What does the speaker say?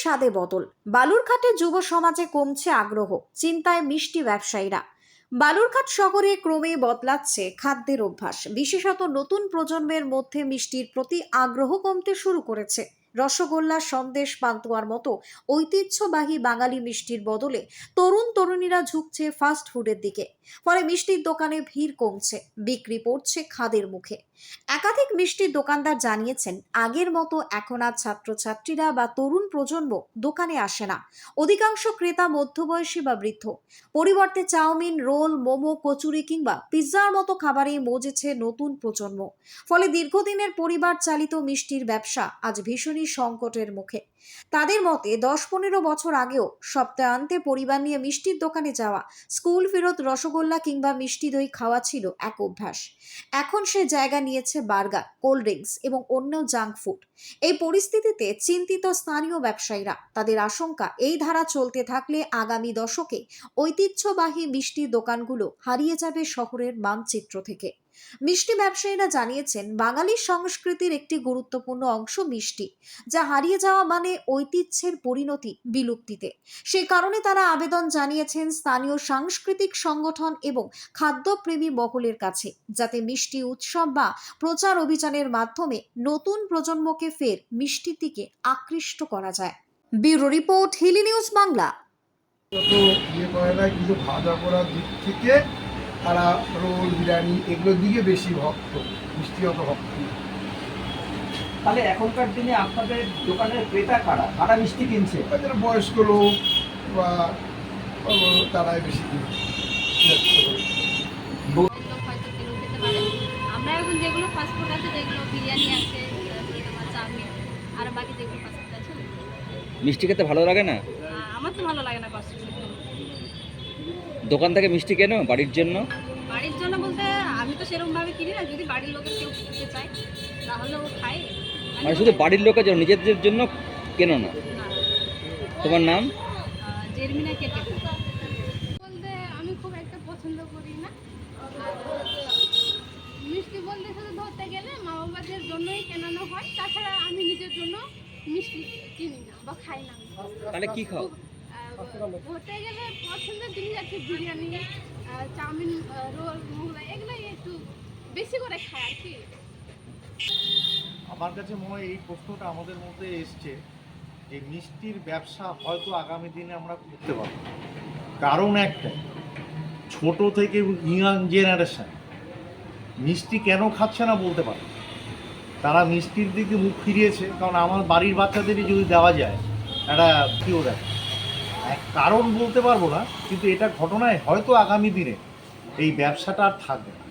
স্বাদে বদল। বালুরঘাটে যুব সমাজে কমছে আগ্রহ, চিন্তায় মিষ্টি ব্যবসায়ীরা। বালুরঘাট শহরে ক্রমে বদলাচ্ছে খাদ্যের অভ্যাস। বিশেষত নতুন প্রজন্মের মধ্যে মিষ্টির প্রতি আগ্রহ কমতে শুরু করেছে। রসগোল্লা সন্দেশ পান্তুয়ার মতো ঐতিহ্যবাহী বাঙালি মিষ্টির বদলে তরুণ তরুণীরা ঝুঁকছে ফাস্ট ফুডের দিকে। ফলে মিষ্টির দোকানে ভিড় কমছে, বিক্রি পড়ছে খাদের মুখে। একাধিক মিষ্টির দোকানদার জানিয়েছেন, আগের মতো এখন আর ছাত্রছাত্রীরা বা তরুণ প্রজন্ম দোকানে আসে না। অধিকাংশ ক্রেতা মধ্যবয়সী বা বৃদ্ধ। পরিবর্তে চাউমিন, রোল, মোমো, কচুরি কিংবা পিৎজার মতো খাবারেই মজেছে নতুন প্রজন্ম। ফলে দীর্ঘদিনের পরিবার চালিত মিষ্টির ব্যবসা আজ ভীষণই সংকটের মুখে। তাদের মতে দশ পনেরো বছর আগেও সপ্তাহান্তে পরিবার নিয়ে মিষ্টির দোকানে যাওয়া, স্কুল ফেরত রসগোল্লা কিংবা মিষ্টি দই খাওয়া ছিল এক অভ্যাস। এখন সে জায়গা নিয়েছে বার্গার, কোল্ড ড্রিঙ্কস এবং অন্য জাঙ্ক ফুড। এই পরিস্থিতিতে চিন্তিত স্থানীয় ব্যবসায়ীরা তাদের আশঙ্কা, এই ধারা চলতে থাকলে আগামী দশকে ঐতিহ্যবাহী মিষ্টির দোকানগুলো হারিয়ে যাবে শহরের মানচিত্র থেকে। মিষ্টি ব্যবসায়ীরা জানিয়েছেন, বাঙালি সংস্কৃতির একটি গুরুত্বপূর্ণ অংশ মিষ্টি, যা হারিয়ে যাওয়া মানে ঐতিহ্যের পরিণতি বিলুপ্তিতে। সে কারণে তারা আবেদন জানিয়েছেন স্থানীয় সাংস্কৃতিক সংগঠন এবং খাদ্যপ্রেমী মহলের কাছে, যাতে মিষ্টি উৎসব বা প্রচার অভিযানের মাধ্যমে নতুন প্রজন্মকে ফের মিষ্টির দিকে আকৃষ্ট করা যায়। Bureau report, Hili news Bangla. ইয়ে দাওয়া করার দিক থেকে তারা রোল বিরিয়ানি এগুলোর দিকে বেশি ভক্ত মিষ্টি অত ভক্ত। তাহলে এখনকার দিনে আপনাদের দোকানের ক্রেতা কারা? কারা মিষ্টি কিনছে? তাদের বয়স্ক লোক বা তারাই বেশি কিনে। বিরক্ত করে। লোক হয়তো কিনে খেতে পারে আমরা এখন যেগুলো ফাস্টফুড আছে যেগুলো বিরিয়ানি আছে চাউমিন আর বাকি যেগুলো ফাস্টফুড আছে। মিষ্টি খেতে ভালো লাগে না? আমার তো ভালো লাগে না কষ্ট দোকান থেকে মিষ্টি কেন? বাড়ির জন্য? বাড়ির জন্য বলতে আমি তো সেরকমভাবে কিনি না। যদি বাড়ির লোকের কেউ কিনতে চায় তাহলে ও খায়। মানে শুধু বাড়ির লোকের জন্য নিজেদের জন্য কেন না। তোমার নাম? জেরমিনা কেটে বলতে আমি খুব একটা পছন্দ করি না। মিষ্টি বলতে শুধু ধরতে গেলে মা বাবাদের জন্যই কেনানো হয়। তাছাড়া আমি নিজের জন্য মিষ্টি কিনি না বা খাই না। তাহলে কি খাও? আমার কাছে মনে হয় এই প্রশ্নটা আমাদের মধ্যে এসছে যে মিষ্টির ব্যবসা হয়তো আগামী দিনে আমরা করতে পারব। কারণ একটা, ছোট থেকে ইয়াং জেনারেশন মিষ্টি কেন খাচ্ছে না বলতে পারে। তারা মিষ্টির দিকে মুখ ফিরিয়েছে, কারণ আমার বাড়ির বাচ্চাদেরই যদি দেওয়া যায়, একটা কেউ এক কারণ বলতে পারব না, কিন্তু এটা ঘটনায় হয়তো আগামী দিনে এই ব্যবসাটা আর থাকবে না।